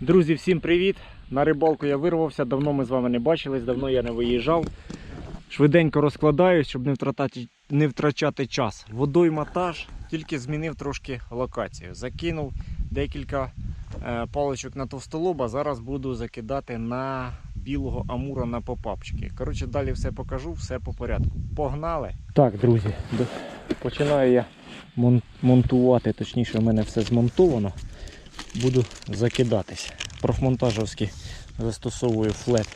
Друзі, всім привіт! На рибалку я вирвався, давно ми з вами не бачились, давно я не виїжджав. Швиденько розкладаюсь, щоб не втрачати, не втрачати час. Водойма та ж, тільки змінив трошки локацію. Закинув декілька е, паличок на товстолоба. Зараз буду закидати на білого амура на попапчики. Коротше, далі все покажу, все по порядку. Погнали! Так, друзі, починаю я монтувати, точніше, в мене все змонтовано. Буду закидатись. Профмонтажовські застосовую флет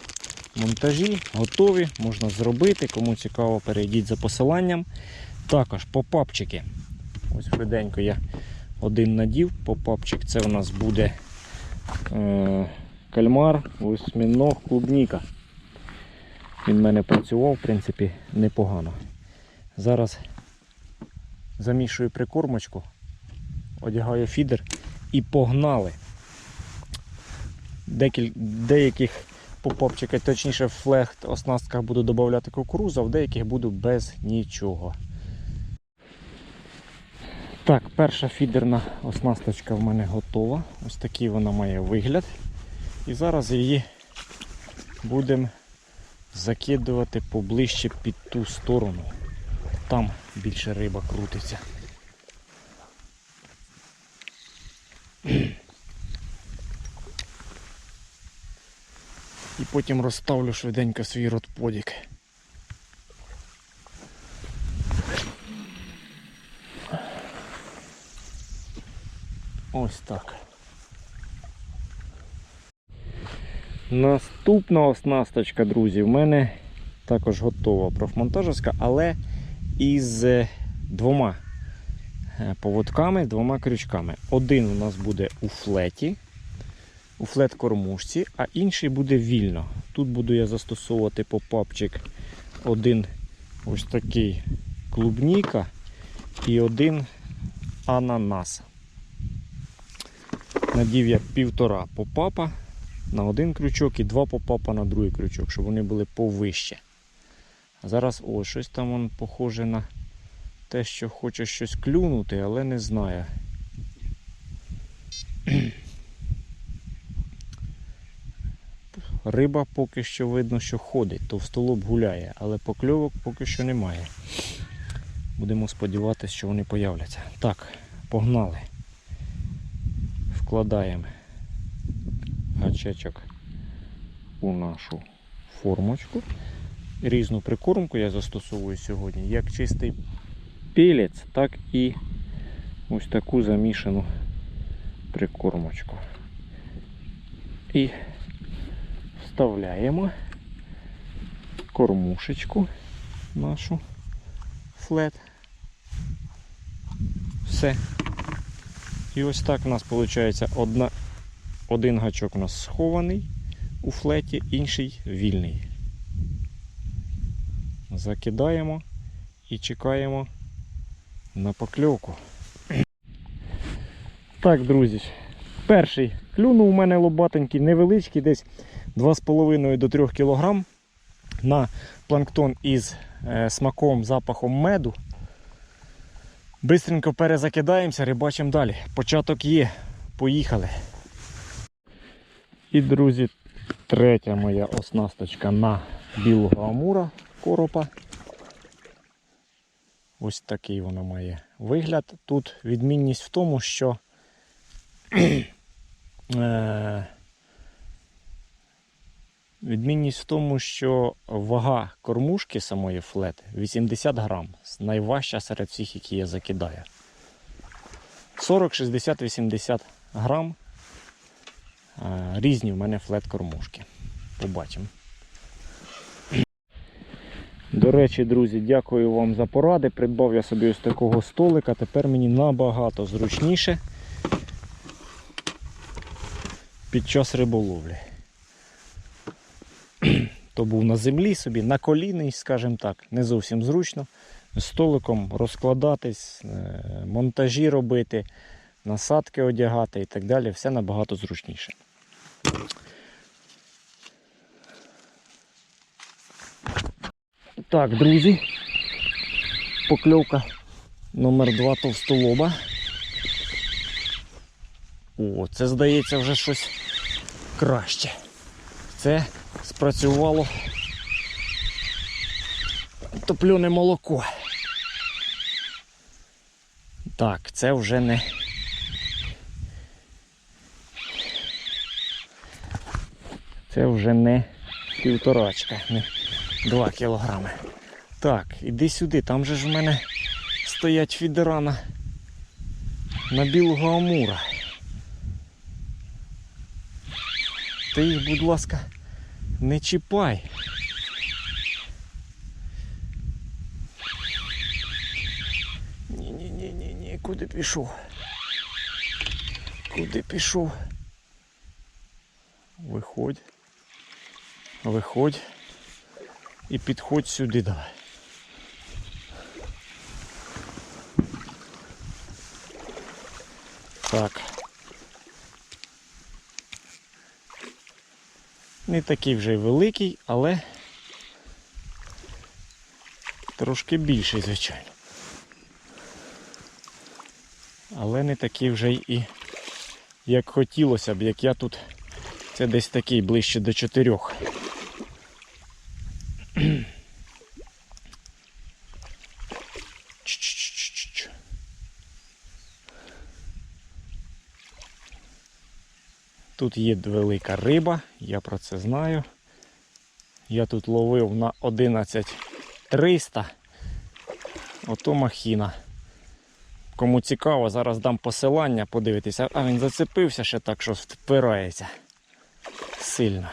монтажі, готові, можна зробити. Кому цікаво, перейдіть за посиланням. Також попапчики. Ось швиденько я один надів. Попапчик це у нас буде е, кальмар, восьміног, клубніка. Він в мене працював, в принципі, непогано. Зараз замішую прикормочку, одягаю фідер і погнали. Декіль... Деяких попопчиків, точніше в флехт оснастках буду додавати кукурузу, а в деяких буду без нічого. Так, перша фідерна оснасточка в мене готова. Ось такий вона має вигляд. І зараз її будемо закидувати поближче під ту сторону. Там більше риба крутиться. І потім розставлю швиденько свій ротподік. Ось так. Наступна оснасточка, друзі, в мене також готова профмонтажівська, але із е, двома поводками, двома крючками. Один у нас буде у флеті, у флет-кормушці, а інший буде вільно. Тут буду я застосовувати попапчик один ось такий клубніка і один ананас. Надів я півтора попапа на один крючок і два попапа на другий крючок, щоб вони були повище. Зараз ось щось там вон похоже на те, що хоче щось клюнути, але не знаю. Риба поки що видно, що ходить, товстолоб гуляє, але покльовок поки що немає. Будемо сподіватися, що вони появляться. Так, погнали. Вкладаємо гачечок у нашу формочку. Різну прикормку я застосовую сьогодні, як чистий пілець, так і ось таку замішану прикормочку. І вставляємо кормушечку нашу флет. Все. І ось так у нас виходить одна, один гачок у нас схований у флеті, інший вільний. Закидаємо і чекаємо на покльовку. Так, друзі, перший клюнув у мене лобатенький, невеличкий, десь 2,5 до 3 кг на планктон із е, смаком, запахом меду. Бистренько перезакидаємося, рибачимо далі. Початок є. Поїхали. І, друзі, третя моя оснасточка на білого амура коропа. Ось такий вона має вигляд. Тут відмінність в тому, що е, відмінність в тому, що вага кормушки самої флети 80 грам. Найважча серед всіх, які я закидаю. 40, 60, 80 грам. Е, Різні в мене флет-кормушки. Побачимо. До речі, друзі, дякую вам за поради. Придбав я собі ось такого столика. Тепер мені набагато зручніше під час риболовлі. То був на землі собі, на коліний, скажімо так, не зовсім зручно. Столиком розкладатись, е, монтажі робити, насадки одягати і так далі. Все набагато зручніше. Так, друзі, покльовка номер 2 товстолоба. О, це здається вже щось краще. Це спрацювало топлене молоко. Так, це вже не. Це вже не півторачка, не 2 кілограми. Так, іди сюди, там же ж в мене стоять фідера на, на білого амура. Ти їх, будь ласка, не чіпай. Ні, ні, ні, ні, ні, куди пішов? Куди пішов? Виходь. Виходь. І підходь сюди давай. Так. Не такий вже й великий, але трошки більший, звичайно. Але не такий вже і як хотілося б, як я тут. Це десь такий ближче до чотирьох. Тут є велика риба, я про це знаю. Я тут ловив на 11300. Ото махіна. Кому цікаво, зараз дам посилання, подивитися. А він зацепився ще так, що впирається. Сильно.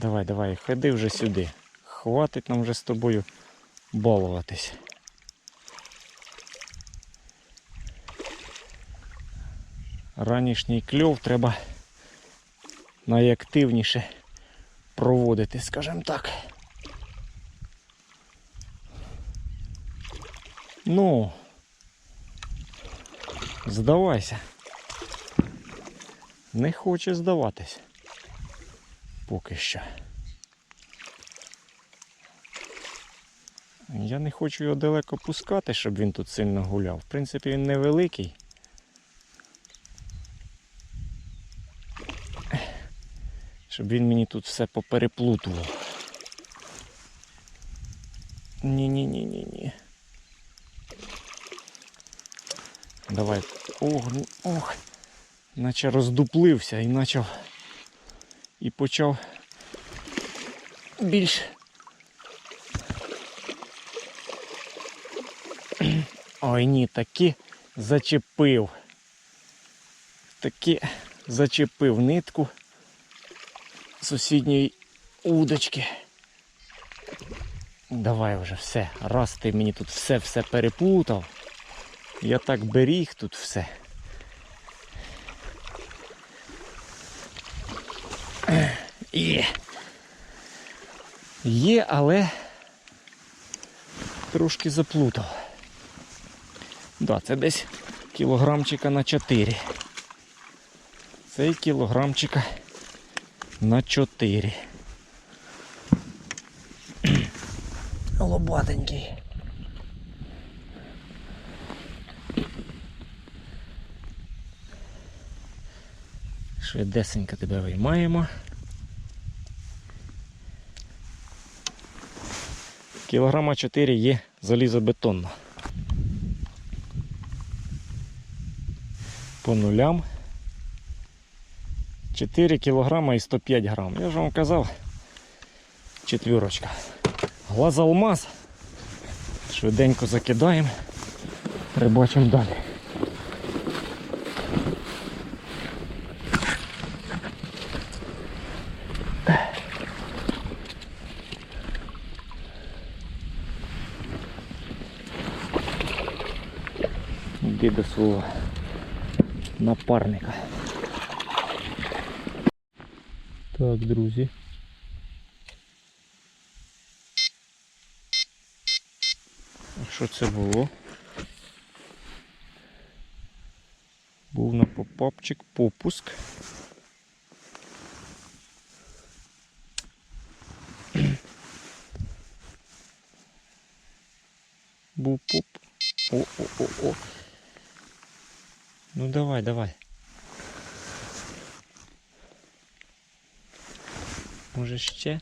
Давай, давай, ходи вже сюди. Хватить нам вже з тобою балуватись. Ранішній кльов треба найактивніше проводити, скажімо так. Ну, здавайся. Не хоче здаватись. Поки що. Я не хочу його далеко пускати, щоб він тут сильно гуляв. В принципі, він невеликий. Щоб він мені тут все попереплутував. Ні-ні-ні-ні-ні. Давай. Ох, ну, ох. Наче роздуплився і почав. І почав більш. Ой ні, таки зачепив. Таки зачепив нитку сусідньої удочки. Давай вже все. Раз ти мені тут все-все переплутав. Я так беріг тут все. Є. Є, але трошки заплутав. Да, це десь кілограмчика на 4. Цей кілограмчика на 4. Лобатенький. Швидесенько тебе виймаємо. Кілограма 4 є залізобетонно. По нулям. 4 кілограма і 105 грам. Я ж вам казав, четвірочка. Глаз алмаз. Швиденько закидаємо. Рибачимо далі. Іди свого напарника. Так, друзі. А що це було? Був на попапчик попуск. Був поп. О-о-о-о. Ну давай, давай. Може ще?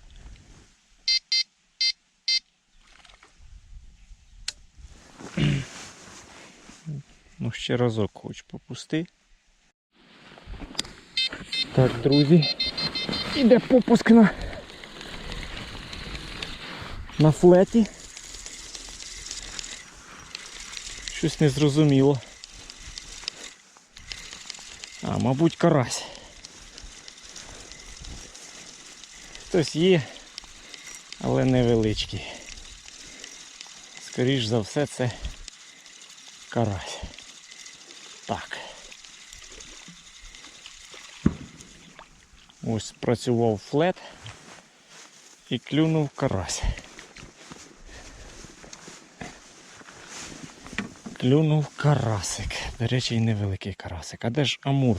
Ну, ще разок хоч попусти. Так, друзі. Іде попуск на, на флеті. Щось незрозуміло. А, мабуть, карась. Хтось є, але невеличкий. Скоріш за все це карась. Так. Ось працював флет і клюнув карась. Клюнув карасик. До речі, і невеликий карасик. А де ж амур?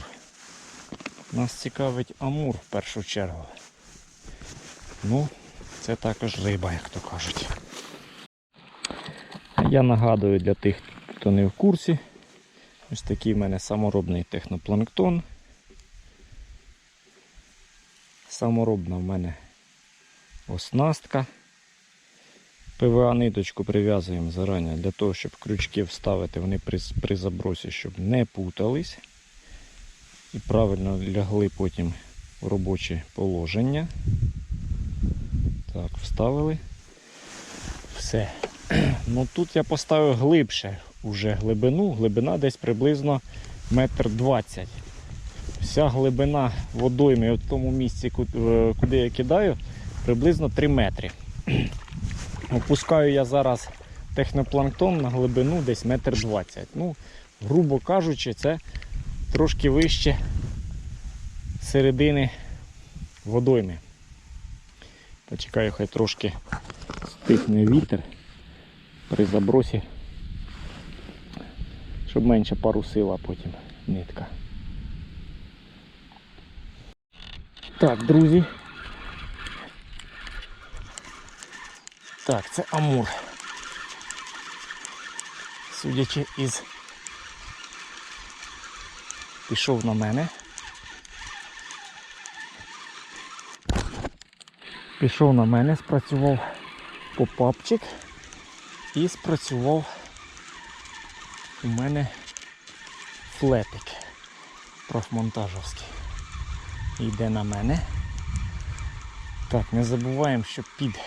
Нас цікавить амур в першу чергу. Ну, це також риба, як то кажуть. Я нагадую для тих, хто не в курсі. Ось такий в мене саморобний технопланктон. Саморобна в мене оснастка. ПВА ниточку прив'язуємо зарані для того, щоб крючки вставити вони при, при забросі, щоб не путались. І правильно лягли потім в робоче положення. Так, вставили. Все. Ну тут я поставив глибше уже глибину. Глибина десь приблизно метр двадцять. Вся глибина водойми в тому місці, е, куди я кидаю, приблизно 3 метри. Опускаю я зараз технопланктон на глибину десь метр двадцять. Ну, грубо кажучи, це трошки вище середини водойми. Почекаю, хай трошки стихне вітер при забросі, щоб менше парусила потім нитка. Так, друзі. Так, це Амур. Судячи із пішов на мене. Пішов на мене, спрацював попапчик і спрацював у мене флетик профмонтажовський. Йде на мене. Так, не забуваємо, що під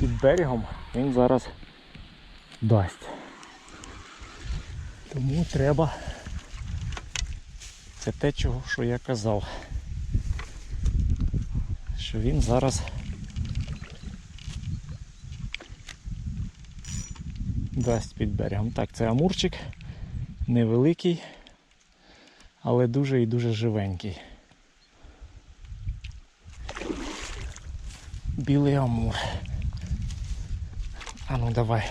під берегом він зараз дасть. Тому треба це те, чого що я казав. Що він зараз дасть під берегом. Так, це амурчик невеликий, але дуже і дуже живенький. Білий амур. А ну давай.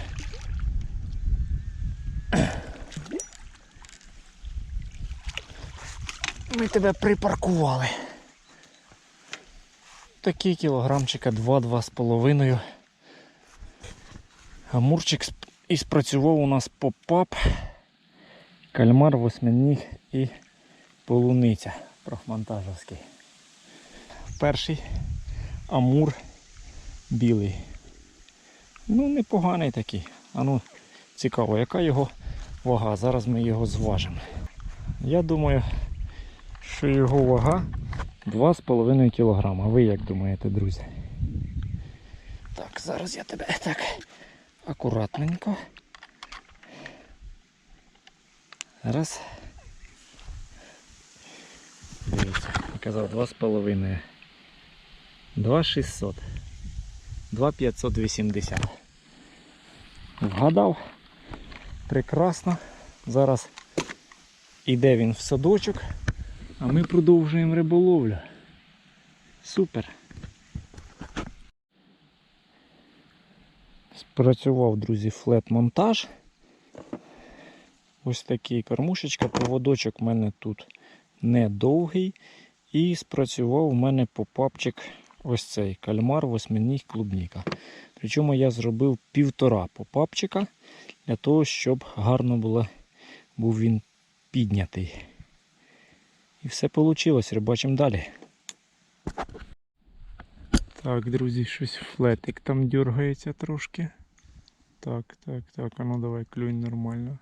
Ми тебе припаркували. Такий кілограмчика 2-2 з половиною. Амурчик і спрацював у нас попап, кальмар, восьминіг і полуниця профмонтажовський. Перший амур білий. Ну, непоганий такий. А ну, цікаво, яка його вага. Зараз ми його зважимо. Я думаю, що його вага 2,5 кг. А ви як думаєте, друзі? Так, зараз я тебе так акуратненько. Раз. Дивіться, я казав 2,5. 2,600. 2,580. Вгадав. Прекрасно. Зараз іде він в садочок, а ми продовжуємо риболовлю. Супер. Спрацював, друзі, флет-монтаж. Ось такий кормушечка, поводочок у мене тут недовгий. І спрацював у мене попапчик ось цей кальмар, восьминіг, клубніка. Причому я зробив півтора попапчика для того, щоб гарно було, був він піднятий. І все вийшло, рибачимо далі. Так, друзі, щось флетик там дергається трошки. Так, так, так, а ну давай клюнь нормально.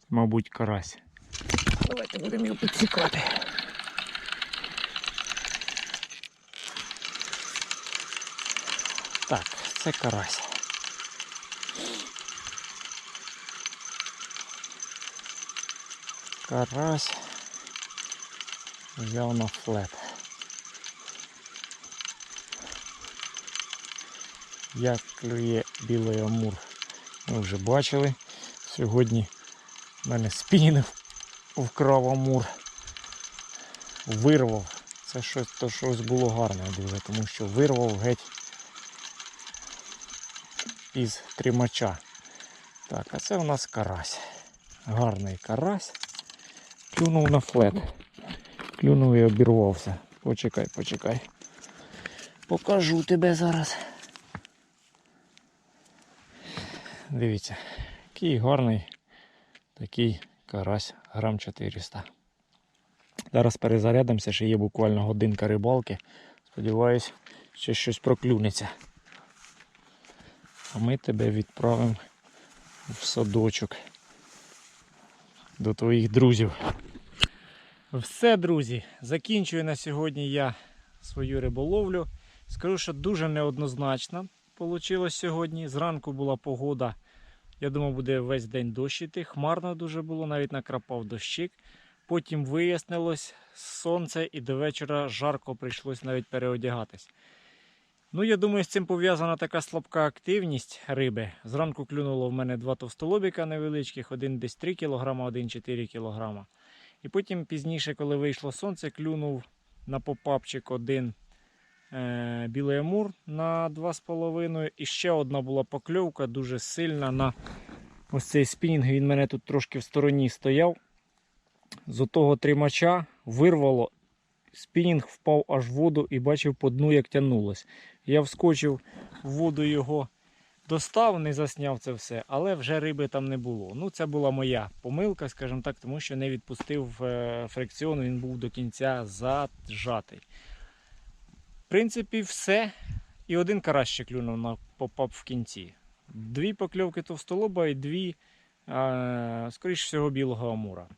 Це, мабуть, карась. Давайте будемо його підсікати. Так, це карась. Карась взяв на флет. Як клює білий амур. Ми вже бачили. Сьогодні в мене спінінг вкрав амур. Вирвав. Це щось, то щось було гарне дуже, тому що вирвав геть із тримача. Так, а це у нас карась. Гарний карась. Клюнув на флет. Клюнув і обірвався. Почекай, почекай. Покажу тебе зараз. Дивіться, який гарний такий карась грам 400. Зараз перезарядимося, ще є буквально годинка рибалки. Сподіваюсь, що щось проклюнеться. А ми тебе відправимо в садочок до твоїх друзів. Все, друзі, закінчую на сьогодні я свою риболовлю. Скажу, що дуже неоднозначно вийшло сьогодні. Зранку була погода. Я думав, буде весь день дощ. Хмарно дуже було, навіть накрапав дощик. Потім вияснилось сонце і до вечора жарко прийшлось навіть переодягатись. Ну, я думаю, з цим пов'язана така слабка активність риби. Зранку клюнуло в мене два товстолобіка невеличких, один десь 3 кг, один 4 кг. І потім пізніше, коли вийшло сонце, клюнув на попапчик один е, білий амур на 2,5. І ще одна була покльовка дуже сильна на ось цей спінінг. Він мене тут трошки в стороні стояв. З отого тримача вирвало, спінінг впав аж в воду і бачив по дну, як тянулось. Я вскочив в воду його достав, не засняв це все, але вже риби там не було. Ну, це була моя помилка, скажімо так, тому що не відпустив е, фрикціон, він був до кінця зажатий. В принципі, все. І один карась ще клюнув на попап в кінці. Дві покльовки товстолоба і дві, е, скоріш всього, білого амура.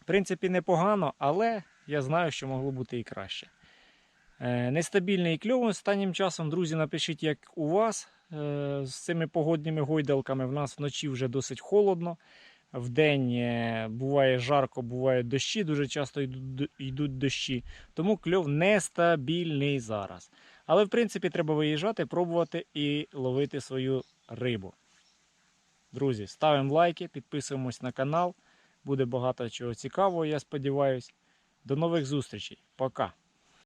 В принципі, непогано, але я знаю, що могло бути і краще. Е, Нестабільний кльов останнім часом, друзі, напишіть, як у вас е, з цими погодніми гойдалками. В нас вночі вже досить холодно. Вдень е, буває жарко, бувають дощі, дуже часто йдуть дощі. Тому кльов нестабільний зараз. Але в принципі треба виїжджати, пробувати і ловити свою рибу. Друзі, ставимо лайки, підписуємось на канал. Буде багато чого цікавого, я сподіваюся. До нових зустрічей. Пока!